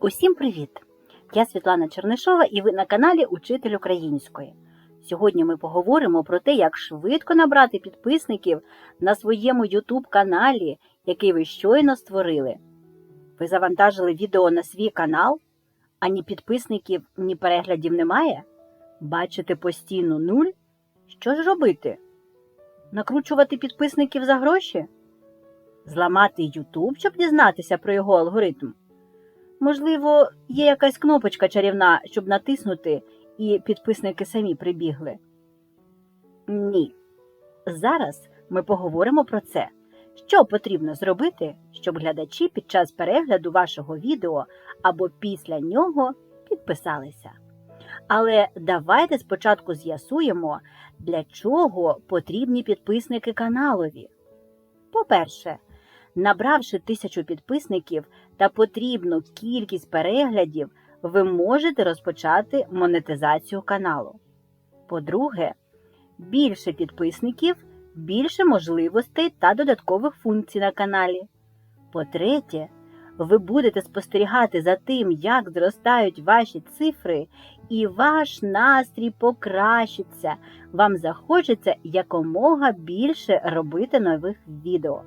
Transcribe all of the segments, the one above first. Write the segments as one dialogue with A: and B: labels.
A: Усім привіт! Я Світлана Чернишова і ви на каналі Учитель Української. Сьогодні ми поговоримо про те, як швидко набрати підписників на своєму YouTube каналі, який ви щойно створили. Ви завантажили відео на свій канал, а ні підписників, ні переглядів немає? Бачите постійно нуль? Що ж робити? Накручувати підписників за гроші? Зламати YouTube, щоб дізнатися про його алгоритм? Можливо, є якась кнопочка чарівна, щоб натиснути, і підписники самі прибігли? Ні. Зараз ми поговоримо про це. Що потрібно зробити, щоб глядачі під час перегляду вашого відео або після нього підписалися. Але давайте спочатку з'ясуємо, для чого потрібні підписники каналові. По-перше, набравши тисячу підписників та потрібну кількість переглядів, ви можете розпочати монетизацію каналу. По-друге, більше підписників, більше можливостей та додаткових функцій на каналі. По-третє, ви будете спостерігати за тим, як зростають ваші цифри, і ваш настрій покращиться. Вам захочеться якомога більше робити нових відео.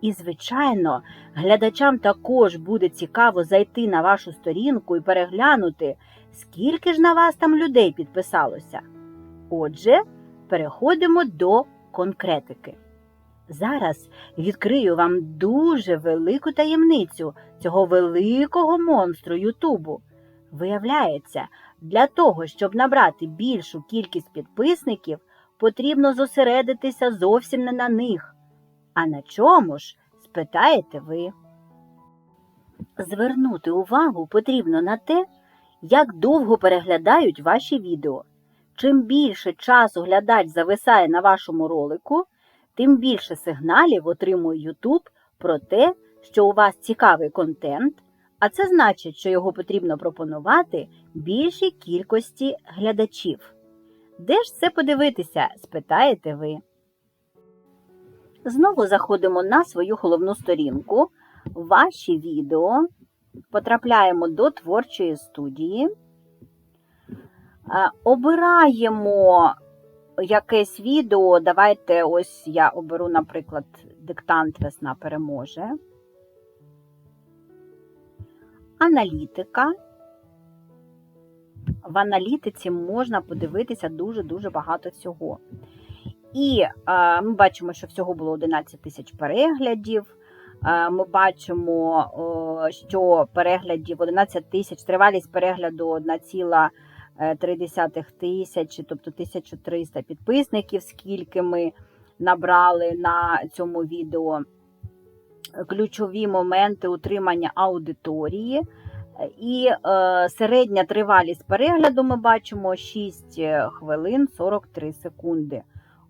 A: І, звичайно, глядачам також буде цікаво зайти на вашу сторінку і переглянути, скільки ж на вас там людей підписалося. Отже, переходимо до конкретики. Зараз відкрию вам дуже велику таємницю цього великого монстру Ютубу. Виявляється, для того, щоб набрати більшу кількість підписників, потрібно зосередитися зовсім не на них. А на чому ж? спитаєте ви. Звернути увагу потрібно на те, як довго переглядають ваші відео. Чим більше часу глядач зависає на вашому ролику, тим більше сигналів отримує YouTube про те, що у вас цікавий контент, а це значить, що його потрібно пропонувати більшій кількості глядачів. Де ж це подивитися, спитаєте ви. Знову заходимо на свою головну сторінку, ваші відео, потрапляємо до творчої студії, обираємо якесь відео. Давайте ось я оберу, наприклад, диктант Весна переможе. Аналітика. В аналітиці можна подивитися дуже-дуже багато всього. І е, ми бачимо, що всього було 11 тисяч переглядів. Е, ми бачимо, е, що переглядів 11 тисяч, тривалість перегляду 1,3 тисячі, тобто 1300 підписників, скільки ми набрали на цьому відео. Ключові моменти утримання аудиторії. І е, середня тривалість перегляду ми бачимо 6 хвилин 43 секунди.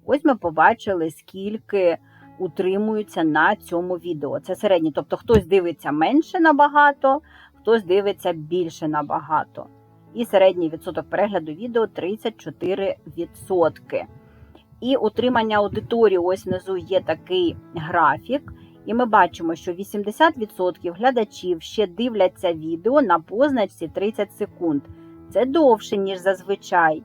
A: Ось ми побачили, скільки утримуються на цьому відео. Це середній, тобто хтось дивиться менше набагато, хтось дивиться більше набагато. І середній відсоток перегляду відео 34%. І утримання аудиторії, ось внизу є такий графік. І ми бачимо, що 80% глядачів ще дивляться відео на позначці 30 секунд. Це довше, ніж зазвичай.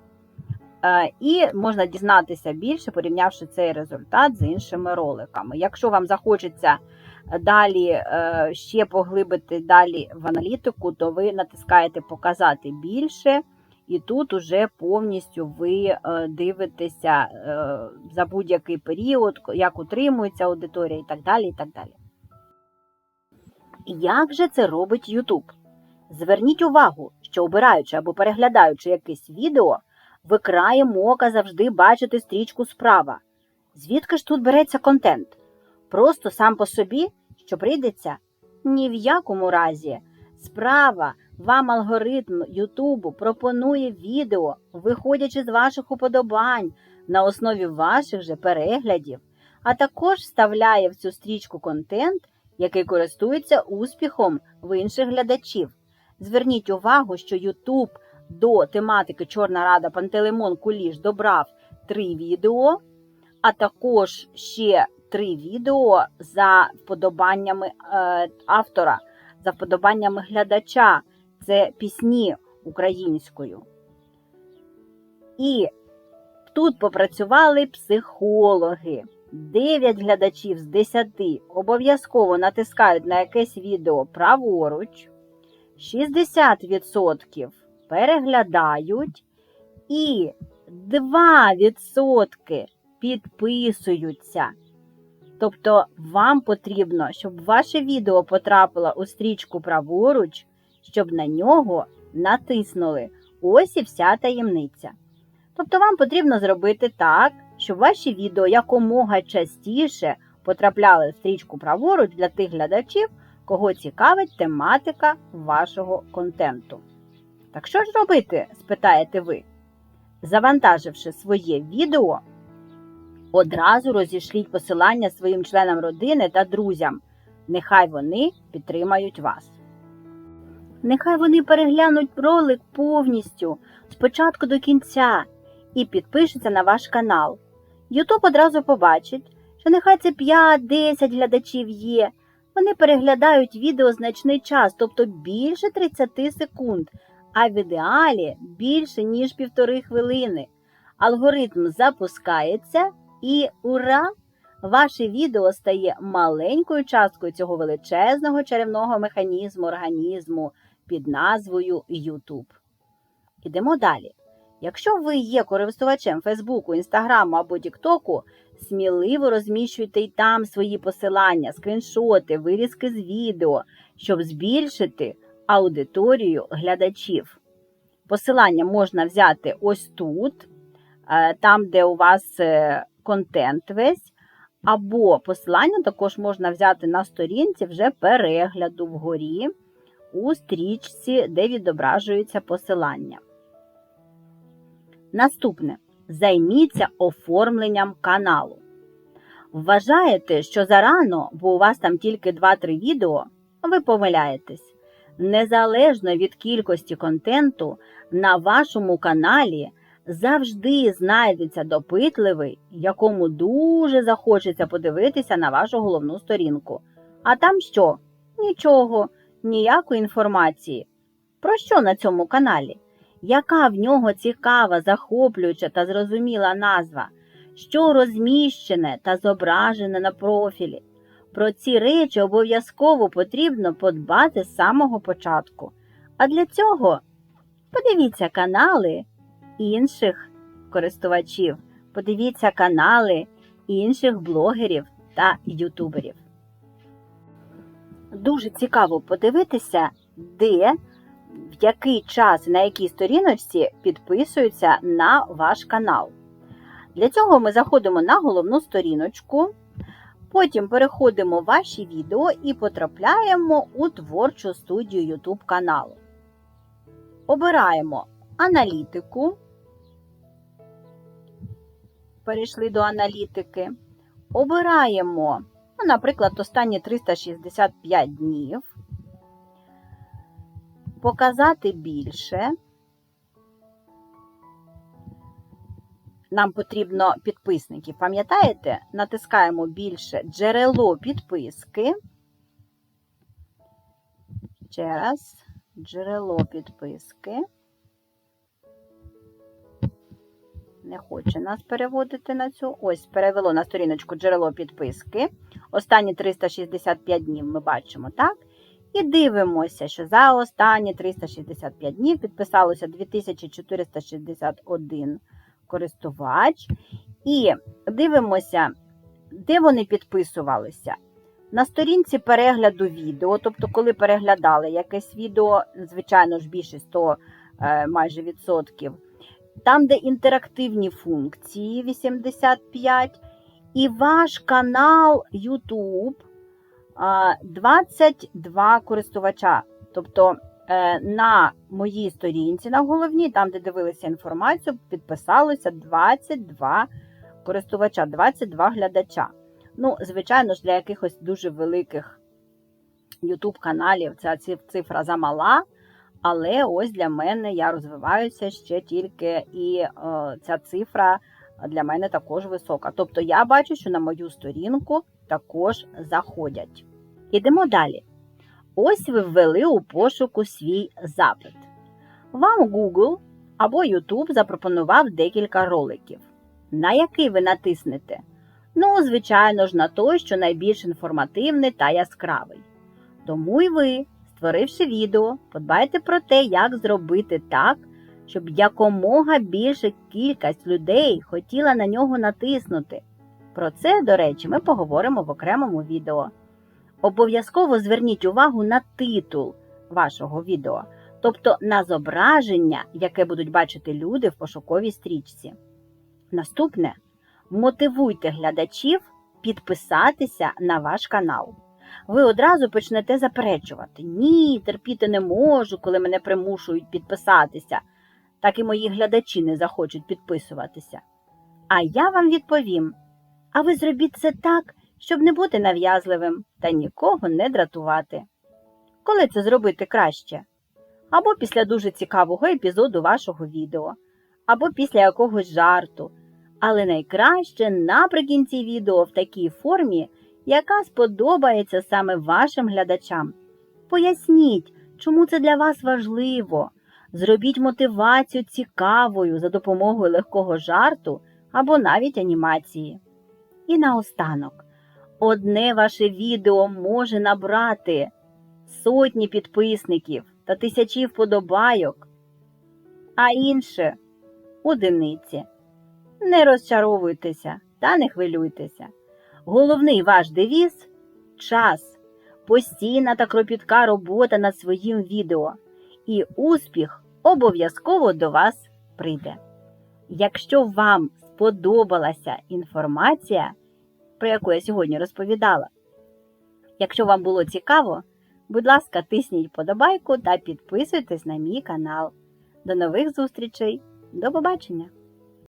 A: І можна дізнатися більше, порівнявши цей результат з іншими роликами. Якщо вам захочеться далі ще поглибити далі в аналітику, то ви натискаєте Показати більше, і тут уже повністю ви дивитеся за будь-який період, як утримується аудиторія і так далі. і так далі. Як же це робить YouTube? Зверніть увагу, що обираючи або переглядаючи якесь відео, ви краєм ока завжди бачите стрічку справа. Звідки ж тут береться контент? Просто сам по собі, що прийдеться? Ні в якому разі. Справа вам алгоритм Ютубу пропонує відео, виходячи з ваших уподобань на основі ваших же переглядів, а також вставляє в цю стрічку контент, який користується успіхом в інших глядачів. Зверніть увагу, що YouTube до тематики Чорна Рада Пантелеймон Куліш добрав три відео, а також ще три відео за вподобаннями е, автора. за вподобаннями глядача. Це пісні українською. І тут попрацювали психологи. 9 глядачів з 10 обов'язково натискають на якесь відео праворуч, 60% переглядають і 2% підписуються. Тобто вам потрібно, щоб ваше відео потрапило у стрічку праворуч, щоб на нього натиснули. Ось і вся таємниця. Тобто вам потрібно зробити так, щоб ваші відео якомога частіше потрапляли в стрічку праворуч для тих глядачів, кого цікавить тематика вашого контенту. Так що ж робити, спитаєте ви? Завантаживши своє відео, одразу розішліть посилання своїм членам родини та друзям. Нехай вони підтримають вас. Нехай вони переглянуть ролик повністю спочатку до кінця і підпишуться на ваш канал. Ютуб одразу побачить, що нехай це 5-10 глядачів є. Вони переглядають відео значний час, тобто більше 30 секунд, а в ідеалі більше, ніж півтори хвилини. Алгоритм запускається і ура! Ваше відео стає маленькою часткою цього величезного чарівного механізму організму під назвою YouTube. Ідемо далі. Якщо ви є користувачем Фейсбуку, Інстаграму або Тіктоку, сміливо розміщуйте й там свої посилання, скріншоти, вирізки з відео, щоб збільшити аудиторію глядачів. Посилання можна взяти ось тут, е, там, де у вас е, контент весь, або посилання також можна взяти на сторінці вже перегляду вгорі у стрічці, де відображується посилання. Наступне. Займіться оформленням каналу. Вважаєте, що зарано, бо у вас там тільки 2-3 відео, ви помиляєтесь. Незалежно від кількості контенту, на вашому каналі завжди знайдеться допитливий, якому дуже захочеться подивитися на вашу головну сторінку. А там що? Нічого, ніякої інформації. Про що на цьому каналі? Яка в нього цікава, захоплююча та зрозуміла назва, що розміщене та зображене на профілі? Про ці речі обов'язково потрібно подбати з самого початку. А для цього подивіться канали інших користувачів, подивіться канали інших блогерів та ютуберів. Дуже цікаво подивитися, де в який час на якій сторіночці підписуються на ваш канал. Для цього ми заходимо на головну сторіночку, потім переходимо в ваші відео і потрапляємо у творчу студію YouTube каналу. Обираємо аналітику. Перейшли до аналітики. Обираємо, ну, наприклад, останні 365 днів показати більше. Нам потрібно підписників. Пам'ятаєте? Натискаємо більше джерело підписки. Ще раз, джерело підписки. Не хоче нас переводити на цю. Ось, перевело на сторіночку джерело підписки. Останні 365 днів ми бачимо, так? І дивимося, що за останні 365 днів підписалося 2461 користувач. І дивимося, де вони підписувалися. На сторінці перегляду відео, тобто, коли переглядали якесь відео, звичайно ж, більше 100 е, майже відсотків. Там, де інтерактивні функції 85, і ваш канал YouTube 22 користувача. Тобто на моїй сторінці на головній, там, де дивилися інформацію, підписалося 22 користувача, 22 глядача. Ну, звичайно ж, для якихось дуже великих YouTube каналів ця цифра замала. Але ось для мене я розвиваюся ще тільки, і е, ця цифра для мене також висока. Тобто я бачу, що на мою сторінку також заходять. Ідемо далі. Ось ви ввели у пошуку свій запит. Вам Google або YouTube запропонував декілька роликів. На який ви натиснете? Ну, звичайно ж, на той, що найбільш інформативний та яскравий. Тому й ви, створивши відео, подбайте про те, як зробити так, щоб якомога більше кількість людей хотіла на нього натиснути. Про це, до речі, ми поговоримо в окремому відео. Обов'язково зверніть увагу на титул вашого відео, тобто на зображення, яке будуть бачити люди в пошуковій стрічці. Наступне мотивуйте глядачів підписатися на ваш канал. Ви одразу почнете заперечувати: ні, терпіти не можу, коли мене примушують підписатися, так і мої глядачі не захочуть підписуватися. А я вам відповім: а ви зробіть це так, щоб не бути нав'язливим та нікого не дратувати. Коли це зробити краще? Або після дуже цікавого епізоду вашого відео, або після якогось жарту. Але найкраще наприкінці відео в такій формі, яка сподобається саме вашим глядачам. Поясніть, чому це для вас важливо. Зробіть мотивацію цікавою за допомогою легкого жарту або навіть анімації. І наостанок, одне ваше відео може набрати сотні підписників та тисячі вподобайок, а інше одиниці. Не розчаровуйтеся та не хвилюйтеся. Головний ваш девіз час, постійна та кропітка робота над своїм відео, і успіх обов'язково до вас прийде. Якщо вам сподобалася інформація, про яку я сьогодні розповідала, якщо вам було цікаво, будь ласка, тисніть подобайку та підписуйтесь на мій канал. До нових зустрічей! До побачення!